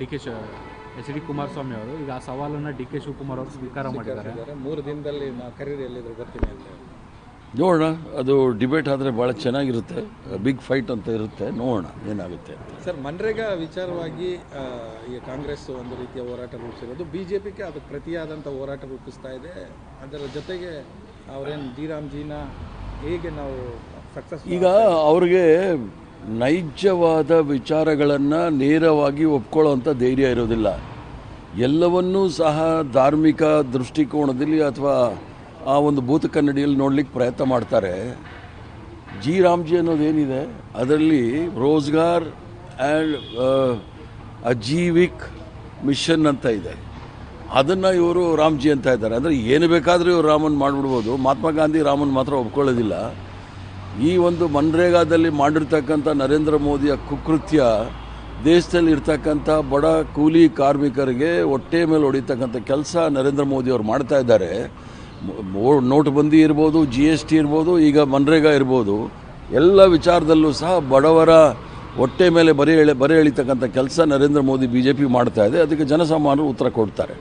D K H D Kumaraswamy ಅವರು ಈಗ ಆ ಸವಾಲನ್ನು ಡಿ ಕೆ ಶಿವಕುಮಾರ್ ಅವರು ಸ್ವೀಕಾರ ಮಾಡಿದ್ದಾರೆ. ಮೂರು ದಿನದಲ್ಲಿ ನಾವು ಕರೀರಿ ಎಲ್ಲಿದ್ರು ಬರ್ತೀನಿ ಅಂತ. ನೋಡೋಣ ಅದು ಡಿಬೇಟ್ ಆದರೆ ಭಾಳ ಚೆನ್ನಾಗಿರುತ್ತೆ ಬಿಗ್ ಫೈಟ್ ಅಂತ ಇರುತ್ತೆ ನೋಡೋಣ ಏನಾಗುತ್ತೆ ಅಂತ. ಸರ್ ಮನ್ರೇಗಾ ವಿಚಾರವಾಗಿ ಈಗ ಕಾಂಗ್ರೆಸ್ ಒಂದು ರೀತಿಯ ಹೋರಾಟ ರೂಪಿಸಿರೋದು ಬಿ ಜೆ ಪಿಗೆ ಅದು ಪ್ರತಿಯಾದಂಥ ಹೋರಾಟ ರೂಪಿಸ್ತಾ ಇದೆ. ಅದರ ಜೊತೆಗೆ ಅವರೇನು ಜೀರಾಮ್ ಜೀನಾ ಹೇಗೆ ನಾವು ಸಕ್ಸಸ್ ಈಗ ಅವ್ರಿಗೆ ನೈಜವಾದ ವಿಚಾರಗಳನ್ನು ನೇರವಾಗಿ ಒಪ್ಕೊಳ್ಳೋವಂಥ ಧೈರ್ಯ ಇರೋದಿಲ್ಲ. ಎಲ್ಲವನ್ನೂ ಸಹ ಧಾರ್ಮಿಕ ದೃಷ್ಟಿಕೋನದಲ್ಲಿ ಅಥವಾ ಆ ಒಂದು ಭೂತ ಕನ್ನಡಿಯಲ್ಲಿ ನೋಡಲಿಕ್ಕೆ ಪ್ರಯತ್ನ ಮಾಡ್ತಾರೆ. ಜಿ ರಾಮ್ಜಿ ಅನ್ನೋದೇನಿದೆ ಅದರಲ್ಲಿ ರೋಜ್ಗಾರ್ ಆ್ಯಂಡ್ ಅಜೀವಿಕ್ ಮಿಷನ್ ಅಂತ ಇದೆ. ಅದನ್ನು ಇವರು ರಾಮ್ಜಿ ಅಂತ ಇದ್ದಾರೆ. ಅಂದರೆ ಏನು ಬೇಕಾದರೂ ಇವರು ರಾಮನ್ ಮಾಡಿಬಿಡ್ಬೋದು. ಮಹಾತ್ಮ ಗಾಂಧಿ ರಾಮನ್ ಮಾತ್ರ ಒಪ್ಕೊಳ್ಳೋದಿಲ್ಲ. ಈ ಒಂದು ಮನ್ರೇಗಾದಲ್ಲಿ ಮಾಡಿರ್ತಕ್ಕಂಥ ನರೇಂದ್ರ ಮೋದಿಯ ಕುಕೃತ್ಯ, ದೇಶದಲ್ಲಿ ಇರ್ತಕ್ಕಂಥ ಬಡ ಕೂಲಿ ಕಾರ್ಮಿಕರಿಗೆ ಹೊಟ್ಟೆ ಮೇಲೆ ಹೊಡಿತಕ್ಕಂಥ ಕೆಲಸ ನರೇಂದ್ರ ಮೋದಿ ಅವರು ಮಾಡ್ತಾ ಇದ್ದಾರೆ. ನೋಟ್ಬಂದಿ ಇರ್ಬೋದು ಜಿ ಎಸ್ ಟಿ ಇರ್ಬೋದು, ಈಗ ಮನ್ರೇಗಾ ಇರ್ಬೋದು, ಎಲ್ಲ ವಿಚಾರದಲ್ಲೂ ಸಹ ಬಡವರ ಹೊಟ್ಟೆ ಮೇಲೆ ಬರೆ ಎಳೆ, ಬರೆ ಎಳಿತಕ್ಕಂಥ ಕೆಲಸ Narendra Modi B J P ಮಾಡ್ತಾ ಇದೆ. ಅದಕ್ಕೆ ಜನಸಾಮಾನ್ಯರು ಉತ್ತರ ಕೊಡ್ತಾರೆ.